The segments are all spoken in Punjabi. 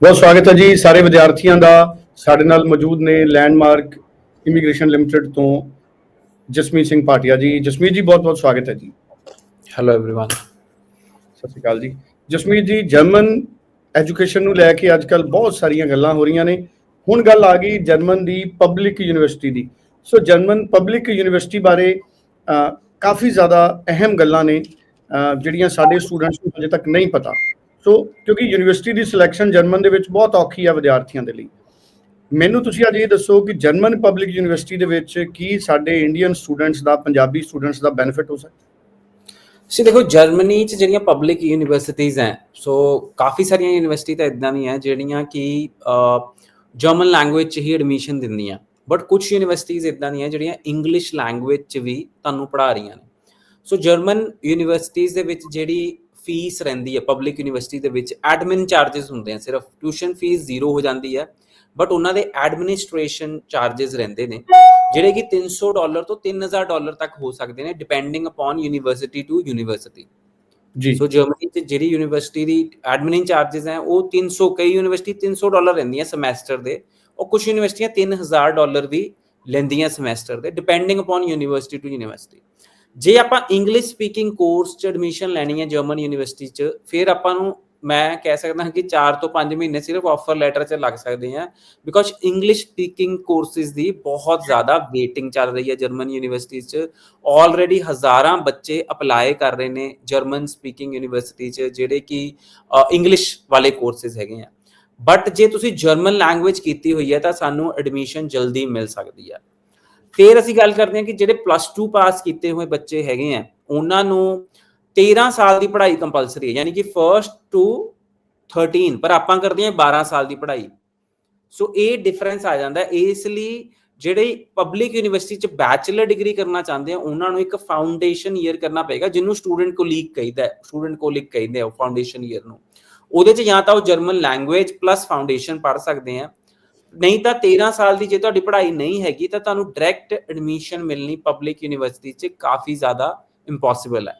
ਬਹੁਤ ਸਵਾਗਤ ਹੈ ਜੀ ਸਾਰੇ ਵਿਦਿਆਰਥੀਆਂ ਦਾ ਸਾਡੇ ਨਾਲ ਮੌਜੂਦ ਨੇ ਲੈਂਡਮਾਰਕ ਇਮੀਗ੍ਰੇਸ਼ਨ ਲਿਮਟਿਡ ਤੋਂ ਜਸਮੀਤ ਸਿੰਘ ਪਾਟਿਆ ਜੀ ਜਸਮੀਤ ਜੀ ਬਹੁਤ ਬਹੁਤ ਸਵਾਗਤ ਹੈ ਜੀ ਹੈਲੋ एवरीवन ਸਤਿ ਸ਼੍ਰੀ ਅਕਾਲ ਜੀ ਜਸਮੀਤ ਜੀ ਜਰਮਨ ਐਜੂਕੇਸ਼ਨ ਨੂੰ ਲੈ ਕੇ ਅੱਜਕੱਲ ਬਹੁਤ ਸਾਰੀਆਂ ਗੱਲਾਂ ਹੋ ਰਹੀਆਂ ਨੇ ਹੁਣ ਗੱਲ ਆ ਗਈ ਜਰਮਨ ਦੀ ਪਬਲਿਕ ਯੂਨੀਵਰਸਿਟੀ ਦੀ ਸੋ ਜਰਮਨ ਪਬਲਿਕ ਯੂਨੀਵਰਸਿਟੀ ਬਾਰੇ ਅ, ਕਾਫੀ ਜ਼ਿਆਦਾ ਅਹਿਮ ਗੱਲਾਂ ਨੇ ਅ, ਜਿਹੜੀਆਂ ਸਾਡੇ ਸਟੂਡੈਂਟਸ ਨੂੰ ਹਜੇ ਤੱਕ ਨਹੀਂ ਪਤਾ ਸੋ ਕਿਉਂਕਿ ਯੂਨੀਵਰਸਿਟੀ ਦੀ ਸਿਲੈਕਸ਼ਨ ਜਰਮਨ ਦੇ ਵਿੱਚ ਬਹੁਤ ਔਖੀ ਆ ਵਿਦਿਆਰਥੀਆਂ ਦੇ ਲਈ। ਮੈਨੂੰ ਤੁਸੀਂ ਅੱਜ ਇਹ ਦੱਸੋ ਕਿ ਜਰਮਨ ਪਬਲਿਕ ਯੂਨੀਵਰਸਿਟੀ ਦੇ ਵਿੱਚ ਕੀ ਸਾਡੇ ਇੰਡੀਅਨ ਸਟੂਡੈਂਟਸ ਦਾ, ਪੰਜਾਬੀ ਸਟੂਡੈਂਟਸ ਦਾ ਬੈਨੀਫਿਟ ਹੋ ਸਕਦਾ? ਸੀ ਦੇਖੋ, ਜਰਮਨੀ ਚ ਜਿਹੜੀਆਂ ਪਬਲਿਕ ਯੂਨੀਵਰਸਿਟੀਆਂ ਹੈ ਸੋ ਕਾਫੀ ਸਾਰੀਆਂ ਯੂਨੀਵਰਸਿਟੀ ਤਾਂ ਇਦਾਂ ਦੀਆਂ ਜਿਹੜੀਆਂ ਕਿ ਜਰਮਨ ਲੈਂਗੁਏਜ ਚ ਹੀ ਐਡਮਿਸ਼ਨ ਦਿੰਦੀਆਂ। ਬਟ ਕੁਝ ਯੂਨੀਵਰਸਿਟੀਆਂ ਇਦਾਂ ਦੀਆਂ ਜਿਹੜੀਆਂ ਇੰਗਲਿਸ਼ ਲੈਂਗੁਏਜ ਚ ਵੀ ਤੁਹਾਨੂੰ ਪੜ੍ਹਾ ਰਹੀਆਂ ਨੇ। ਸੋ ਜਰਮਨ ਯੂਨੀਵਰਸਿਟੀਆਂ ਦੇ ਵਿੱਚ ਜਿਹੜੀ ਫੀਸ ਰਹਿੰਦੀ ਹੈ ਪਬਲਿਕ ਯੂਨੀਵਰਸਿਟੀ ਦੇ ਵਿੱਚ ਐਡਮਿਨ ਚਾਰजेस ਹੁੰਦੇ ਆ ਸਿਰਫ ਟਿਊਸ਼ਨ ਫੀਸ ਜ਼ੀਰੋ ਹੋ ਜਾਂਦੀ ਹੈ ਬਟ ਉਹਨਾਂ ਦੇ ਐਡਮਿਨਿਸਟ੍ਰੇਸ਼ਨ ਚਾਰजेस ਰਹਿੰਦੇ ਨੇ ਜਿਹੜੇ ਕਿ 300 ਡਾਲਰ ਤੋਂ 3000 ਡਾਲਰ ਤੱਕ ਹੋ ਸਕਦੇ ਨੇ depending upon university to university ਜੀ। ਸੋ ਜਰਮਨੀ ਤੇ ਜਿਹੜੀ ਯੂਨੀਵਰਸਿਟੀ ਦੀ ਐਡਮਿਨ ਚਾਰजेस ਹੈ ਉਹ 300 ਕਈ ਯੂਨੀਵਰਸਿਟੀ 300 ਡਾਲਰ ਲੈਂਦੀਆਂ ਸਮੈਸਟਰ ਦੇ ਔਰ ਕੁਝ ਯੂਨੀਵਰਸਿਟੀਆਂ 3000 ਡਾਲਰ ਵੀ ਲੈਂਦੀਆਂ ਸਮੈਸਟਰ ਦੇ depending upon university to university ਜੇ ਆਪਾਂ ਇੰਗਲਿਸ਼ ਸਪੀਕਿੰਗ ਕੋਰਸ ਚ ਐਡਮਿਸ਼ਨ ਲੈਣੀ ਹੈ ਜਰਮਨ ਯੂਨੀਵਰਸਿਟੀ ਚ, ਫਿਰ ਆਪਾਂ ਨੂੰ ਮੈਂ ਕਹਿ ਸਕਦਾ ਹਾਂ ਕਿ 4 ਤੋਂ 5 ਮਹੀਨੇ ਸਿਰਫ ਆਫਰ ਲੈਟਰ 'ਚ ਲੱਗ ਸਕਦੇ ਆ ਬਿਕੋਜ਼ ਇੰਗਲਿਸ਼ ਸਪੀਕਿੰਗ ਕੋਰਸਿਸ ਦੀ ਬਹੁਤ ਜ਼ਿਆਦਾ ਵੇਟਿੰਗ ਚੱਲ ਰਹੀ ਹੈ ਜਰਮਨ ਯੂਨੀਵਰਸਿਟੀ 'ਚ। ਆਲਰੇਡੀ ਹਜ਼ਾਰਾਂ ਬੱਚੇ ਅਪਲਾਈ ਕਰ ਰਹੇ ਨੇ ਜਰਮਨ ਸਪੀਕਿੰਗ ਯੂਨੀਵਰਸਿਟੀ 'ਚ, ਜਿਹੜੇ ਕਿ ਇੰਗਲਿਸ਼ ਵਾਲੇ ਕੋਰਸਿਸ ਹੈਗੇ ਆ। ਬਟ ਜੇ ਤੁਸੀਂ ਜਰਮਨ ਲੈਂਗੁਏਜ ਕੀਤੀ ਹੋਈ ਹੈ ਤਾਂ ਸਾਨੂੰ ਐਡਮਿਸ਼ਨ ਜਲਦੀ ਮਿਲ ਸਕਦੀ ਹੈ। ਫਿਰ ਅਸੀਂ ਗੱਲ ਕਰਦੇ ਹਾਂ ਕਿ ਜਿਹੜੇ ਪਲੱਸ 2 ਪਾਸ ਕੀਤੇ ਹੋਏ ਬੱਚੇ ਹੈਗੇ ਆ, ਉਹਨਾਂ ਨੂੰ 13 ਸਾਲ ਦੀ ਪੜ੍ਹਾਈ ਕੰਪਲਸਰੀ ਹੈ, ਯਾਨੀ ਕਿ ਫਰਸਟ ਟੂ 13 ਪਰ ਆਪਾਂ ਕਰਦੇ ਹਾਂ 12 ਸਾਲ ਦੀ ਪੜ੍ਹਾਈ। ਸੋ ਇਹ ਡਿਫਰੈਂਸ ਆ ਜਾਂਦਾ, ਇਸ ਲਈ ਜਿਹੜੇ ਪਬਲਿਕ ਯੂਨੀਵਰਸਿਟੀ ਚ ਬੈਚਲਰ ਡਿਗਰੀ ਕਰਨਾ ਚਾਹੁੰਦੇ ਆ, ਉਹਨਾਂ ਨੂੰ ਇੱਕ ਫਾਊਂਡੇਸ਼ਨ ਈਅਰ ਕਰਨਾ ਪਏਗਾ, ਜਿਹਨੂੰ ਸਟੂਡੈਂਟ ਕੋਲੀਗ ਕਹਿੰਦਾ ਹੈ ਸਟੂਡੈਂਟ ਕੋਲੀਗ ਕਹਿੰਦੇ ਆ ਫਾਊਂਡੇਸ਼ਨ ਈਅਰ ਨੂੰ। ਉਹਦੇ ਚ ਜਾਂ ਤਾਂ ਉਹ ਜਰਮਨ ਲੈਂਗੁਏਜ ਪਲੱਸ ਫਾਊਂਡੇਸ਼ਨ ਪੜ੍ਹ ਸਕਦੇ ਆ ਨਹੀਂ ਤਾਂ 13 ਸਾਲ ਦੀ ਜੇ ਤੁਹਾਡੀ ਪੜ੍ਹਾਈ ਨਹੀਂ ਹੈਗੀ ਤਾਂ ਤੁਹਾਨੂੰ ਡਾਇਰੈਕਟ ਐਡਮਿਸ਼ਨ ਮਿਲਣੀ ਪਬਲਿਕ ਯੂਨੀਵਰਸਿਟੀ 'ਚ ਕਾਫੀ ਜ਼ਿਆਦਾ ਇੰਪੋਸੀਬਲ ਹੈ।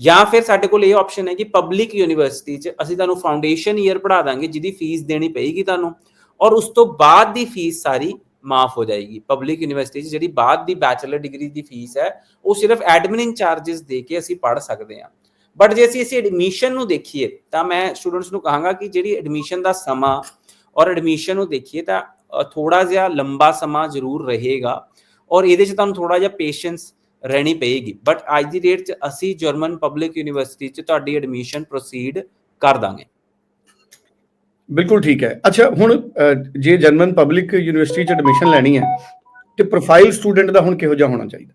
ਜਾਂ ਫਿਰ ਸਾਡੇ ਕੋਲ ਇਹ ਆਪਸ਼ਨ ਹੈ ਕਿ ਪਬਲਿਕ ਯੂਨੀਵਰਸਿਟੀ 'ਚ ਅਸੀਂ ਤੁਹਾਨੂੰ ਫਾਊਂਡੇਸ਼ਨ ਈਅਰ ਪੜ੍ਹਾ ਦਾਂਗੇ ਜਿਹਦੀ ਫੀਸ ਦੇਣੀ ਪਏਗੀ ਤੁਹਾਨੂੰ ਔਰ ਉਸ ਤੋਂ ਬਾਅਦ ਦੀ ਫੀਸ ਸਾਰੀ ਮਾਫ ਹੋ ਜਾਏਗੀ। ਪਬਲਿਕ ਯੂਨੀਵਰਸਿਟੀ 'ਚ ਜਿਹੜੀ ਬਾਅਦ ਦੀ ਬੈਚਲਰ ਡਿਗਰੀ ਦੀ ਫੀਸ ਹੈ, ਉਹ ਸਿਰਫ ਐਡਮਿਨਿੰਗ ਚਾਰजेस ਦੇ ਕੇ ਅਸੀਂ ਪੜ੍ਹ ਸਕਦੇ ਹਾਂ। ਬਟ ਜੇ ਅਸੀਂ ਇਸ ਐਡਮਿਸ਼ਨ ਨੂੰ ਦੇਖੀਏ ਤਾਂ ਮੈਂ ਸਟੂਡੈਂਟਸ ਨੂੰ ਕਹਾਂਗਾ ਕਿ ਜਿਹੜੀ ਐਡਮਿਸ਼ਨ ਦਾ ਸਮਾਂ ਔਰ ਐਡਮਿਸ਼ਨ ਨੂੰ ਦੇਖੀਏ ਤਾਂ ਥੋੜਾ ਜਿਹਾ ਲੰਬਾ ਸਮਾਂ ਜ਼ਰੂਰ ਰਹੇਗਾ ਔਰ ਇਹਦੇ 'ਚ ਤੁਹਾਨੂੰ ਥੋੜਾ ਜਿਹਾ ਪੇਸ਼ੈਂਸ ਰਹਿਣੀ ਪਏਗੀ। ਬਟ ਅੱਜ ਦੀ ਡੇਟ 'ਚ ਅਸੀਂ ਜਰਮਨ ਪਬਲਿਕ ਯੂਨੀਵਰਸਿਟੀ 'ਚ ਤੁਹਾਡੀ ਐਡਮਿਸ਼ਨ ਪ੍ਰੋਸੀਡ ਕਰ ਦਾਂਗੇ। ਬਿਲਕੁਲ ਠੀਕ ਹੈ। ਅੱਛਾ ਹੁਣ ਜੇ ਜਰਮਨ ਪਬਲਿਕ ਯੂਨੀਵਰਸਿਟੀ ਚ ਐਡਮਿਸ਼ਨ ਲੈਣੀ ਹੈ ਤੇ ਪ੍ਰੋਫਾਈਲ ਸਟੂਡੈਂਟ ਦਾ ਹੁਣ ਕਿਹੋ ਜਿਹਾ ਹੋਣਾ ਚਾਹੀਦਾ?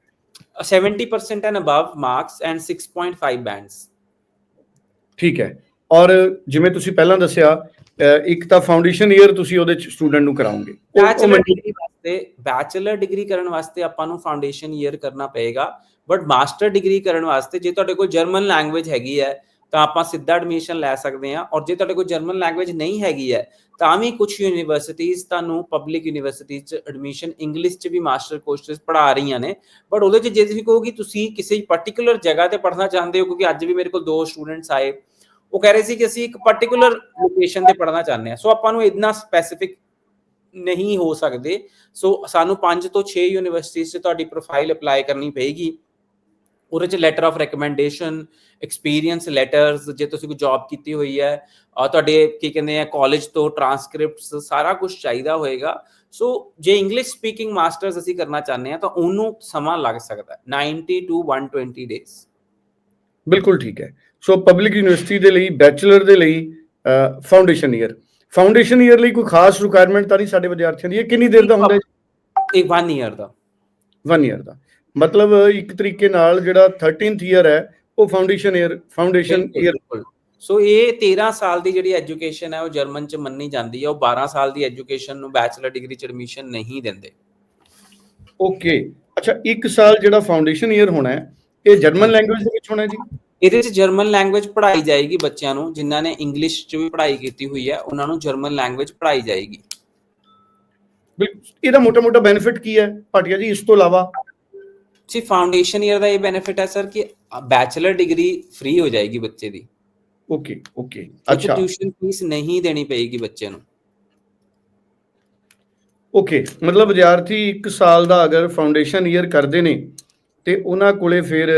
70% and above marks and 6.5 bands ਠੀਕ ਹੈ। ਔਰ ਜਿਵੇਂ ਤੁਸੀਂ ਪਹਿਲਾਂ ਦੱਸਿਆ ਇੱਕ ਤਾਂ ਫਾਊਂਡੇਸ਼ਨ ਈਅਰ ਤੁਸੀਂ ਉਹਦੇ ਚ ਸਟੂਡੈਂਟ ਨੂੰ ਕਰਾਉਂਗੇ ਬੈਚਲਰ ਮੈਨੂੰ- ਡਿਗਰੀ ਵਾਸਤੇ ਬੈਚਲਰ ਡਿਗਰੀ ਕਰਨ ਵਾਸਤੇ ਆਪਾਂ ਨੂੰ ਫਾਊਂਡੇਸ਼ਨ ਈਅਰ ਕਰਨਾ ਪਏਗਾ। ਬਟ ਮਾਸਟਰ ਡਿਗਰੀ ਕਰਨ ਵਾਸਤੇ ਜੇ ਤੁਹਾਡੇ ਕੋਲ ਜਰਮਨ ਲੈਂਗੁਏਜ ਹੈਗੀ ਹੈ ਤਾਂ ਆਪਾਂ ਸਿੱਧਾ ਐਡਮਿਸ਼ਨ ਲੈ ਸਕਦੇ ਹਾਂ। ਔਰ ਜੇ ਤੁਹਾਡੇ ਕੋਲ ਜਰਮਨ ਲੈਂਗੁਏਜ ਨਹੀਂ ਹੈਗੀ ਹੈ ਤਾਂ ਵੀ ਕੁਝ ਯੂਨੀਵਰਸਿਟੀਜ਼ ਤੁਹਾਨੂੰ ਪਬਲਿਕ ਯੂਨੀਵਰਸਿਟੀ ਚ ਐਡਮਿਸ਼ਨ ਇੰਗਲਿਸ਼ ਚ ਵੀ ਮਾਸਟਰ ਕੋਰਸਸ ਪੜ੍ਹਾ ਰਹੀਆਂ ਨੇ। ਬਟ ਉਹਦੇ ਚ ਜੇ ਤੁਸੀਂ ਕਹੋ ਕਿ ਤੁਸੀਂ ਕਿਸੇ ਪਾਰਟਿਕੂਲਰ ਜਗ੍ਹਾ ਤੇ ਪੜ੍ਹਨਾ ਚਾਹੁੰਦੇ ਹੋ ਕਿਉਂਕਿ ਅੱਜ ਵੀ ਮੇਰੇ ਕੋਲ ਦੋ ਸਟੂਡੈਂਟਸ ਆਏ ਉਹ ਕਹਿ ਰਹੇ ਸੀ ਕਿ ਅਸੀਂ ਇੱਕ ਪਾਰਟਿਕੂਲਰ ਲੋਕੇਸ਼ਨ ਤੇ ਪੜ੍ਹਨਾ ਚਾਹੁੰਦੇ ਹਾਂ। ਸੋ ਆਪਾਂ ਨੂੰ ਇਤਨਾ ਸਪੈਸੀਫਿਕ ਨਹੀਂ ਹੋ ਸਕਦੇ। ਸੋ ਸਾਨੂੰ 5 ਤੋਂ 6 ਯੂਨੀਵਰਸਿਟੀਜ਼ 'ਚ ਤੁਹਾਡੀ ਪ੍ਰੋਫਾਈਲ ਅਪਲਾਈ ਕਰਨੀ ਪਏਗੀ। ਉਹਦੇ 'ਚ letter of recommendation experience letters ਜੇ ਤੁਸੀਂ ਕੋਈ ਜੌਬ ਕੀਤੀ ਹੋਈ ਹੈ ਤੁਹਾਡੇ ਕੀ ਕਹਿੰਦੇ ਆ ਕਾਲਜ ਤੋਂ ਟਰਾਂਸਕ੍ਰਿਪਟਸ ਸਾਰਾ ਕੁਝ ਚਾਹੀਦਾ ਹੋਏਗਾ। ਸੋ ਜੇ ਇੰਗਲਿਸ਼ ਸਪੀਕਿੰਗ ਮਾਸਟਰਸ ਅਸੀਂ ਕਰਨਾ ਚਾਹੁੰਦੇ ਆ ਤਾਂ ਉਹਨੂੰ ਸਮਾਂ ਲੱਗ ਸਕਦਾ ਹੈ। 90 ਟੂ 120 ਡੇਜ਼ ਬਿਲਕੁਲ ਠੀਕ ਹੈ। ਸੋ ਪਬਲਿਕ ਯੂਨੀਵਰਸਿਟੀ ਦੇ ਲਈ ਬੈਚਲਰ ਦੇ ਲਈ ਫਾਊਂਡੇਸ਼ਨ ਈਅਰ ਫਾਊਂਡੇਸ਼ਨ ਈਅਰ ਲਈ ਕੋਈ ਖਾਸ ਰਿਕੁਆਇਰਮੈਂਟ ਤਾਂ ਨਹੀਂ ਸਾਡੇ ਵਿਦਿਆਰਥੀਆਂ ਦੀ? ਇਹ ਕਿੰਨੀ ਦੇਰ ਦਾ ਹੁੰਦਾ ਹੈ ਇੱਕ 1 ਇਅਰ ਦਾ। 1 ਈਅਰ ਦਾ। ਮਤਲਬ ਇੱਕ ਤਰੀਕੇ ਨਾਲ ਜਿਹੜਾ 13th ਈਅਰ ਹੈ ਉਹ foundation year foundation year so ਇਹ 13 ਸਾਲ ਦੀ ਜਿਹੜੀ ਐਜੂਕੇਸ਼ਨ ਹੈ ਉਹ ਜਰਮਨ ਚ ਮੰਨੀ ਜਾਂਦੀ ਹੈ। ਉਹ 12 ਸਾਲ ਦੀ ਐਜੂਕੇਸ਼ਨ ਨੂੰ ਬੈਚਲਰ ਡਿਗਰੀ ਚ ਐਡਮਿਸ਼ਨ ਨਹੀਂ ਦਿੰਦੇ। ਓਕੇ ਅੱਛਾ ਇੱਕ ਸਾਲ ਜਿਹੜਾ ਫਾਊਂਡੇਸ਼ਨ ਈਅਰ ਹੋਣਾ ਹੈ ਇਹ ਜਰਮਨ ਲੈਂਗੁਏਜ ਦੇ ਵਿੱਚ ਹੋਣਾ ਹੈ ਜੀ? ਇਹਦੇ ਚ ਜਰਮਨ ਲੈਂਗੁਏਜ ਪੜ੍ਹਾਈ ਜਾਏਗੀ ਬੱਚਿਆਂ ਨੂੰ ਜਿਨ੍ਹਾਂ ਨੇ ਇੰਗਲਿਸ਼ ਚ ਵੀ ਪੜ੍ਹਾਈ ਕੀਤੀ ਹੋਈ ਹੈ ਉਹਨਾਂ ਨੂੰ ਜਰਮਨ ਲੈਂਗੁਏਜ ਪੜ੍ਹਾਈ ਜਾਏਗੀ। ਇਹਦਾ ਮੋਟਾ-ਮੋਟਾ ਬੈਨੀਫਿਟ ਕੀ ਹੈ? ਭਾਟੀਆ ਜੀ ਇਸ ਤੋਂ ਇਲਾਵਾ? ਸੀ ਫਾਊਂਡੇਸ਼ਨ ਈਅਰ ਦਾ ਇਹ ਬੈਨੀਫਿਟ ਹੈ ਸਰ ਕਿ ਬੈਚਲਰ ਡਿਗਰੀ ਫ੍ਰੀ ਹੋ ਜਾਏਗੀ ਬੱਚੇ ਦੀ। ਓਕੇ ਓਕੇ ਅੱਛਾ ਅੱਛਾ। ਟਿਊਸ਼ਨ ਫੀਸ ਨਹੀਂ ਦੇਣੀ ਪਏਗੀ ਬੱਚੇ ਨੂੰ। ਓਕੇ ਮਤਲਬ ਵਿਦਿਆਰਥੀ 1 ਸਾਲ ਦਾ ਅਗਰ ਫਾਊਂਡੇਸ਼ਨ ਈਅਰ ਕਰਦੇ ਨੇ ਤੇ ਉਹਨਾਂ ਕੋਲੇ ਫਿਰ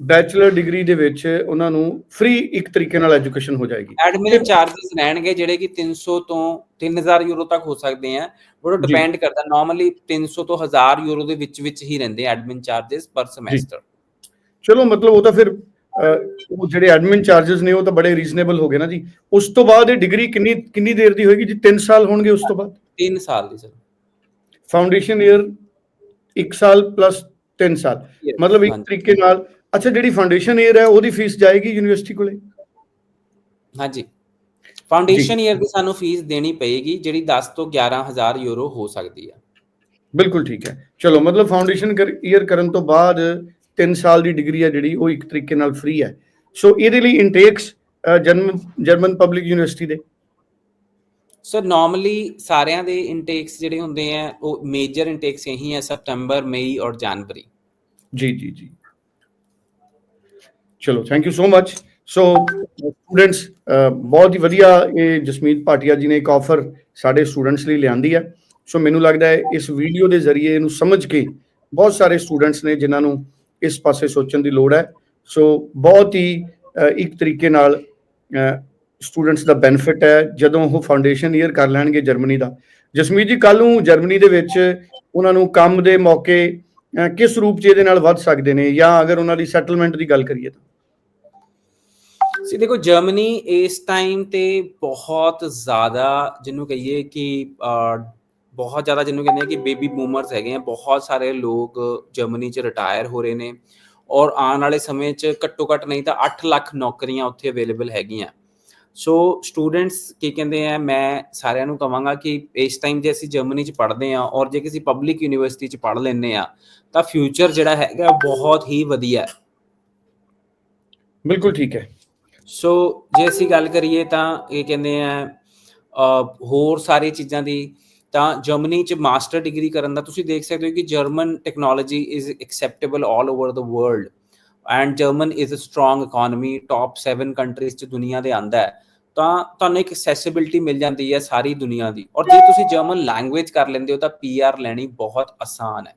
ਬੈਚਲਰ ਡਿਗਰੀ ਦੇ ਵਿੱਚ ਉਹਨਾਂ ਨੂੰ ਫ੍ਰੀ ਇੱਕ ਤਰੀਕੇ ਨਾਲ ਐਜੂਕੇਸ਼ਨ ਹੋ ਜਾਏਗੀ। ਐਡਮਿਨ ਚਾਰजेस ਰਹਿਣਗੇ ਜਿਹੜੇ ਕਿ 300 ਤੋਂ 3000 ਯੂਰੋ ਤੱਕ ਹੋ ਸਕਦੇ ਆ। ਉਹ ਡਿਪੈਂਡ ਕਰਦਾ ਨਾਰਮਲੀ 300 ਤੋਂ 1000 ਯੂਰੋ ਦੇ ਵਿੱਚ ਵਿੱਚ ਹੀ ਰਹਿੰਦੇ ਐਡਮਿਨ ਚਾਰजेस ਪਰ ਸਮੈਸਟਰ ਚਲੋ ਮਤਲਬ ਉਹ ਤਾਂ ਫਿਰ ਉਹ ਜਿਹੜੇ ਐਡਮਿਨ ਚਾਰजेस ਨੇ ਉਹ ਤਾਂ ਬੜੇ ਰੀਜ਼ਨੇਬਲ ਹੋ ਗਏ ਨਾ ਜੀ। ਉਸ ਤੋਂ ਬਾਅਦ ਇਹ ਡਿਗਰੀ ਕਿੰਨੀ ਕਿੰਨੀ ਦੇਰ ਦੀ ਹੋਏਗੀ ਜੀ? 3 ਸਾਲ ਹੋਣਗੇ ਉਸ ਤੋਂ ਬਾਅਦ? 3 ਸਾਲ ਦੀ ਸਰ। ਫਾਊਂਡੇਸ਼ਨ ਈਅਰ 1 ਸਾਲ ਪਲੱਸ 3 ਸਾਲ। ਮਤਲਬ ਇੱਕ ਤਰੀਕੇ ਨਾਲ ਅੱਛਾ ਜਿਹੜੀ ਫਾਊਂਡੇਸ਼ਨ ਈਅਰ ਹੈ ਉਹਦੀ ਫੀਸ ਜਾਏਗੀ ਯੂਨੀਵਰਸਿਟੀ ਕੋਲੇ? ਹਾਂਜੀ। ਫਾਊਂਡੇਸ਼ਨ ਈਅਰ ਦੀ ਸਾਨੂੰ ਫੀਸ ਦੇਣੀ ਪਏਗੀ ਜਿਹੜੀ 10 ਤੋਂ 11000 ਯੂਰੋ ਹੋ ਸਕਦੀ ਹੈ ਬਿਲਕੁਲ ਠੀਕ ਹੈ। ਚਲੋ ਮਤਲਬ ਫਾਊਂਡੇਸ਼ਨ ਈਅਰ ਕਰਨ ਤੋਂ ਬਾਅਦ 3 ਸਾਲ ਦੀ ਡਿਗਰੀ ਹੈ ਜਿਹੜੀ ਉਹ ਇੱਕ ਤਰੀਕੇ ਨਾਲ ਫ੍ਰੀ ਹੈ। ਸੋ ਇਹਦੇ ਲਈ intakes German German public university ਦੇ? ਸੋ ਨਾਰਮਲੀ ਸਾਰਿਆਂ ਦੇ ਇਨਟੇਕਸ ਜਿਹੜੇ ਹੁੰਦੇ ਆ ਉਹ ਮੇਜਰ ਇਨਟੇਕਸ ਇਹੀ ਹੈ ਸਤੰਬਰ ਮਈ ਔਰ ਜਨਵਰੀ। ਜੀ ਜੀ ਜੀ। ਚਲੋ thank you so much so students ਬਹੁਤ ਹੀ ਵਧੀਆ ਇਹ ਜਸਮੀਤ ਭਾਟੀਆ ਜੀ ਨੇ ਇੱਕ ਆਫਰ ਸਾਡੇ ਸਟੂਡੈਂਟਸ ਲਈ ਲਿਆਂਦੀ ਹੈ। ਸੋ ਮੈਨੂੰ ਲੱਗਦਾ ਹੈ ਇਸ ਵੀਡੀਓ ਦੇ ਜ਼ਰੀਏ ਇਹਨੂੰ ਸਮਝ ਕੇ ਬਹੁਤ ਸਾਰੇ ਸਟੂਡੈਂਟਸ ਨੇ ਜਿਨ੍ਹਾਂ ਨੂੰ ਇਸ ਪਾਸੇ ਸੋਚਣ ਦੀ ਲੋੜ ਹੈ। ਸੋ ਬਹੁਤ ਹੀ ਇੱਕ ਤਰੀਕੇ ਨਾਲ ਸਟੂਡੈਂਟਸ ਦਾ ਬੈਨੀਫਿਟ ਹੈ ਜਦੋਂ ਉਹ ਫਾਊਂਡੇਸ਼ਨ ਈਅਰ ਕਰ ਲੈਣਗੇ ਜਰਮਨੀ ਦਾ। ਜਸਮੀਤ ਜੀ ਕੱਲ ਨੂੰ ਜਰਮਨੀ ਦੇ ਵਿੱਚ ਉਹਨਾਂ ਨੂੰ ਕੰਮ ਦੇ ਮੌਕੇ ਕਿਸ ਰੂਪ 'ਚ ਇਹਦੇ ਨਾਲ ਵੱਧ ਸਕਦੇ ਨੇ ਜਾਂ ਅਗਰ ਉਹਨਾਂ ਦੀ ਸੈਟਲਮੈਂਟ ਦੀ ਗੱਲ ਕਰੀਏ ਤਾਂ? ਸੀ ਦੇਖੋ ਜਰਮਨੀ ਇਸ ਟਾਈਮ ਤੇ ਬਹੁਤ ਜ਼ਿਆਦਾ ਜਿਹਨੂੰ ਕਹੀਏ ਕਿ ਅਹ, ਬਹੁਤ ਜ਼ਿਆਦਾ ਜਿਹਨੂੰ ਕਹਿੰਦੇ ਆ ਕਿ ਬੇਬੀ ਬੂਮਰਸ ਹੈਗੇ ਆ ਬਹੁਤ ਸਾਰੇ ਲੋਕ ਜਰਮਨੀ ਚ ਰਿਟਾਇਰ ਹੋ ਰਹੇ ਨੇ ਔਰ ਆਉਣ ਵਾਲੇ ਸਮੇਂ ਚ ਘੱਟੋ ਘੱਟ ਨਹੀਂ ਤਾਂ 8 ਲੱਖ ਨੌਕਰੀਆਂ ਉੱਥੇ ਅਵੇਲੇਬਲ ਹੈਗੀਆਂ ਸੋ ਸਟੂਡੈਂਟਸ ਕੀ ਕਹਿੰਦੇ ਆ ਮੈਂ ਸਾਰਿਆਂ ਨੂੰ ਕਹਾਂਗਾ ਕਿ ਇਸ ਟਾਈਮ ਜੇ ਅਸੀਂ ਜਰਮਨੀ ਚ ਪੜ੍ਹਦੇ ਆ ਔਰ ਜੇ ਕਿਸੇ ਪਬਲਿਕ ਯੂਨੀਵਰਸਿਟੀ ਚ ਪੜ੍ਹ ਲੈਂਦੇ ਆ ਤਾਂ ਫਿਊਚਰ ਜਿਹੜਾ ਹੈਗਾ ਉਹ ਬਹੁਤ ਹੀ ਵਧੀਆ ਹੈ ਬਿਲਕੁਲ ਠੀਕ ਹੈ ਸੋ ਜੇ ਅਸੀਂ ਗੱਲ ਕਰੀਏ ਤਾਂ ਇਹ ਕਹਿੰਦੇ ਆ ਹੋਰ ਸਾਰੀ ਚੀਜ਼ਾਂ ਦੀ, ਤਾਂ ਜਰਮਨੀ ਚ ਮਾਸਟਰ ਡਿਗਰੀ ਕਰਨ ਦਾ ਤੁਸੀਂ ਦੇਖ ਸਕਦੇ ਹੋ ਕਿ German technology is acceptable all over the world and German is a strong economy top 7 countries ਚ ਦੁਨੀਆ ਦੇ ਆਂਦਾ ਹੈ, ਤਾਂ ਤੁਹਾਨੂੰ ਇੱਕ ਐਕਸੈਸਿਬਿਲਟੀ ਮਿਲ ਜਾਂਦੀ ਹੈ ਸਾਰੀ ਦੁਨੀਆ ਦੀ। ਔਰ ਜੇ ਤੁਸੀਂ ਜਰਮਨ ਲੈਂਗੁਏਜ ਕਰ ਲੈਂਦੇ ਹੋ ਤਾਂ ਪੀਆਰ ਲੈਣੀ ਬਹੁਤ ਆਸਾਨ ਹੈ।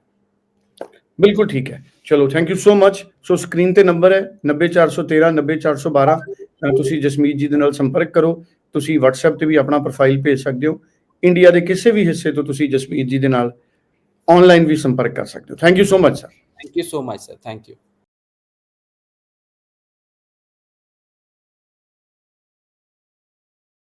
ਬਿਲਕੁਲ ਠੀਕ ਹੈ। ਚਲੋ thank you so much so screen ਤੇ ਨੰਬਰ ਹੈ 90413 90412 ਅ, ਤੁਸੀਂ ਜਸਮੀਤ ਜੀ ਦੇ ਨਾਲ ਸੰਪਰਕ ਕਰੋ। ਤੁਸੀਂ WhatsApp ਤੇ ਵੀ ਆਪਣਾ ਪ੍ਰੋਫਾਈਲ ਭੇਜ ਸਕਦੇ ਹੋ। ਇੰਡੀਆ ਦੇ ਕਿਸੇ ਵੀ ਹਿੱਸੇ ਤੋਂ ਤੁਸੀਂ ਜਸਮੀਤ ਜੀ ਦੇ ਨਾਲ ਆਨਲਾਈਨ ਵੀ ਸੰਪਰਕ ਕਰ ਸਕਦੇ ਹੋ। Thank you so much sir thank you so much sir thank you